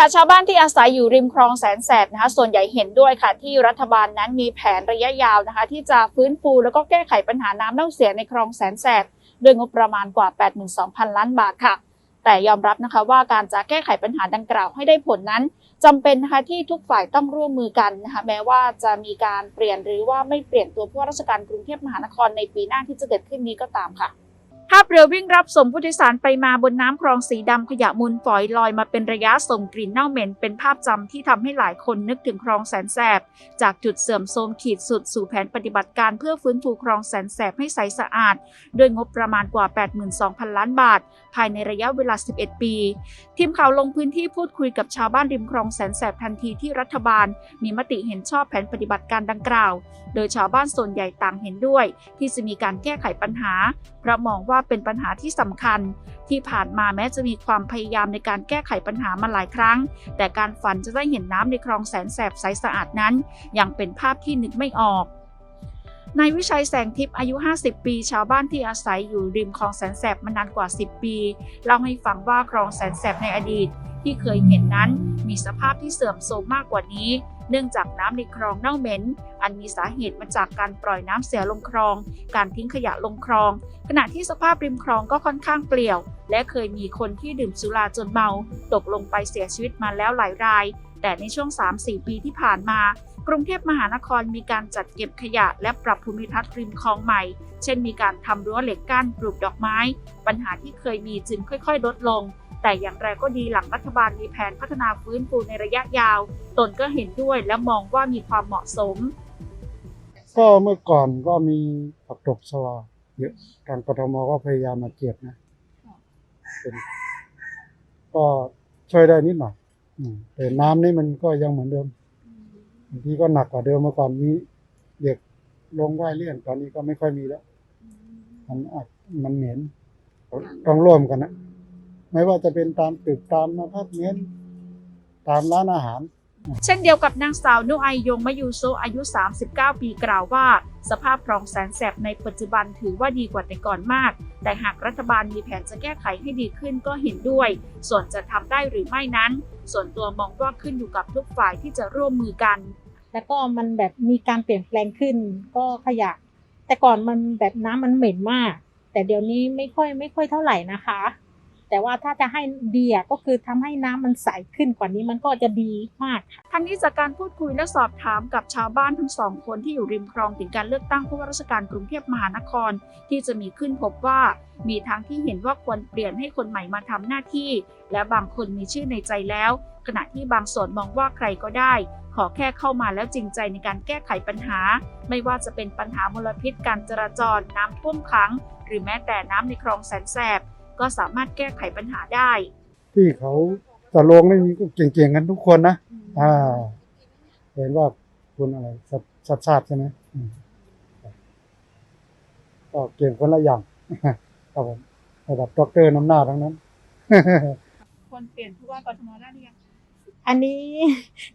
ค่ะชาวบ้านที่อาศัยอยู่ริมคลองแสนแสบนะคะส่วนใหญ่เห็นด้วยค่ะ ที่รัฐบาลนั้นมีแผนระยะยาวนะคะ ที่จะฟื้นฟูแล้วก็แก้ไขปัญหาน้ำเน่าเสียในคลองแสนแสบด้วยงบประมาณกว่า 82,000 ล้านบาทค่ะ แต่ยอมรับนะคะว่าการจะแก้ไขปัญหาดังกล่าวให้ได้ผลนั้นจำเป็นนะคะที่ทุกฝ่ายต้องร่วมมือกันนะคะแม้ว่าจะมีการเปลี่ยนหรือว่าไม่เปลี่ยนตัวผู้ว่าราชการกรุงเทพมหานครในปีหน้าที่จะเกิดขึ้นนี้ก็ตามค่ะ ภาพเรือวิ่งรับส่งผู้โดยสารไปมาบนน้ำคลองสีดำขยะมูลฝอยลอยมาเป็นระยะส่งกลิ่นเน่าเหม็น เป็นภาพจำที่ทำให้หลายคนนึกถึงคลองแสนแสบ จากจุดเสื่อมโทรมขีดสุดสู่แผนปฏิบัติการเพื่อฟื้นฟูคลองแสนแสบให้ใสสะอาด ด้วยงบประมาณกว่า 82,000 ล้านบาท ภายในระยะเวลา 11 ปี ทีมข่าวลงพื้นที่พูดคุยกับชาวบ้านริมคลองแสนแสบทันทีที่รัฐบาล มีมติเห็นชอบแผนปฏิบัติการดังกล่าว โดยชาวบ้านส่วนใหญ่ต่างเห็นด้วย ที่จะมีการแก้ไขปัญหาเพราะมองว่าว่าเป็นปัญหาที่สำคัญ ที่ผ่านมาแม้จะมีความพยายามในการแก้ไขปัญหามาหลายครั้ง แต่การฝันจะได้เห็นน้ำในคลองแสนแสบใสสะอาดนั้น ยังเป็นภาพที่นึกไม่ออกนายวิชัยแสงทิพย์อายุ 50 ปี ชาวบ้านที่อาศัยอยู่ริมคลองแสนแสบมานานกว่า 10 ปี เล่าให้ฟังว่าคลองแสนแสบในอดีต ที่เคยเห็นนั้นมีสภาพที่เสื่อมโทรมมากกว่านี้ เนื่องจากน้ำในคลองเน่าเหม็น อันมีสาเหตุมาจากการปล่อยน้ำเสียลงคลอง การทิ้งขยะลงคลอง ขณะที่สภาพริมคลองก็ค่อนข้างเปลี่ยว และเคยมีคนที่ดื่มสุราจนเมา ตกลงไปเสียชีวิตมาแล้วหลายราย แต่ในช่วง 3-4 ปีที่ผ่านมากรุงเทพมหานครมีการจัดเก็บขยะและปรับภูมิทัศน์ริมคลองใหม่ เช่นมีการทำรั้วเหล็กกั้นปลูกดอกไม้ ปัญหาที่เคยมีจึงค่อย ๆ ลดลง แต่อย่างไรก็ดีหลังรัฐบาลมีแผนพัฒนาฟื้นฟูในระยะยาว ตนก็เห็นด้วยและมองว่ามีความเหมาะสม ก็เมื่อก่อนก็มีผักตบชวาเยอะทางกทมก็พยายามมาเก็บนะก็ช่วยได้นิดหน่อยแต่น้ำนี่มันก็ยังเหมือนเดิมบางทีก็หนักกว่าเดิมเมื่อก่อนมีเด็กลงว่ายเลื่อนตอนนี้ก็ไม่ค่อยมีแล้ว มันอับมันเหม็นต้องร่วมกันนะ ไม่ว่าจะเป็นตามตึกตามอพาร์ตเมนต์ตามร้านอาหาร เช่นเดียวกับนางสาวนุไอยงมะยูโซอายุ 39 ปีกล่าวว่า สภาพคลองแสนแสบในปัจจุบันถือว่าดีกว่าแต่ก่อนมาก แต่หากรัฐบาลมีแผนจะแก้ไขให้ดีขึ้นก็เห็นด้วย ส่วนจะทำได้หรือไม่นั้น ส่วนตัวมองว่าขึ้นอยู่กับทุกฝ่ายที่จะร่วมมือกัน แล้วก็มันแบบมีการเปลี่ยนแปลงขึ้น ก็ขยะ แต่ก่อนมันแบบน้ำมันเหม็นมาก แต่เดี๋ยวนี้ไม่ค่อยไม่ค่อยเท่าไหร่นะคะ แต่ว่าถ้าจะให้ดีก็คือทำให้น้ำมันใสขึ้นกว่านี้มันก็จะดีมากค่ะทั้งนี้จากการพูดคุยและสอบถามกับชาวบ้านทั้งสองคนที่อยู่ริมคลองถึงการเลือกตั้งผู้ว่าราชการกรุงเทพมหานคร ที่จะมีขึ้นพบว่า มีทางที่เห็นว่าควรเปลี่ยนให้คนใหม่มาทำหน้าที่ และบางคนมีชื่อในใจแล้ว ขณะที่บางส่วนมองว่าใครก็ได้ ขอแค่เข้ามาแล้วจริงใจในการแก้ไขปัญหา ไม่ว่าจะเป็นปัญหามลพิษการจราจรน้ำท่วมขัง หรือแม้แต่น้ำในคลองแสนแสบ ก็สามารถแก้ไขปัญหาได้ ที่เขาจะลงนี่มีก็เก่งๆกันทุกคนนะอ่า เห็นว่าคุณอะไรสัตสัตว์ชาติใช่ไหมอืมก็เก่งคนละอย่างครับผมระดับด็อกเตอร์น้ำหน้าทั้งนั้นควรเปลี่ยนผู้ว่ากทมได้หรือยังอันนี้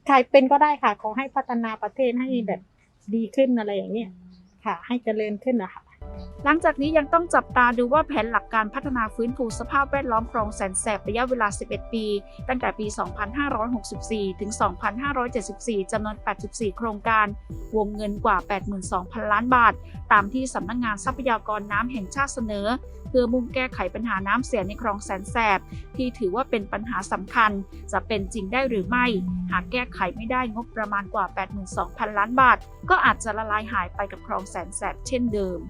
ใครเป็นก็ได้ค่ะ ขอให้พัฒนาประเทศให้แบบดีขึ้นอะไรอย่างเนี้ยค่ะ ให้เจริญขึ้นนะคะ หลังจากนี้ยังต้องจับตาดูว่าแผนหลักการพัฒนาฟื้นฟูสภาพแวดล้อมคลองแสนแสบระยะเวลา 11 ปี ตั้งแต่ปี 2564 ถึง 2574 จำนวน 84 โครงการ วงเงินกว่า 82,000 ล้านบาท ตามที่สำนักงงานทรัพยากรน้ำแห่งชาติเสนอ เพื่อมุ่งแก้ไขปัญหาน้ำเสียในคลองแสนแสบ ที่ถือว่าเป็นปัญหาสำคัญ จะเป็นจริงได้หรือไม่ หากแก้ไขไม่ได้งบประมาณกว่า 82,000 ล้านบาท ก็อาจจะละลายหายไปกับคลองแสนแสบเช่นเดิม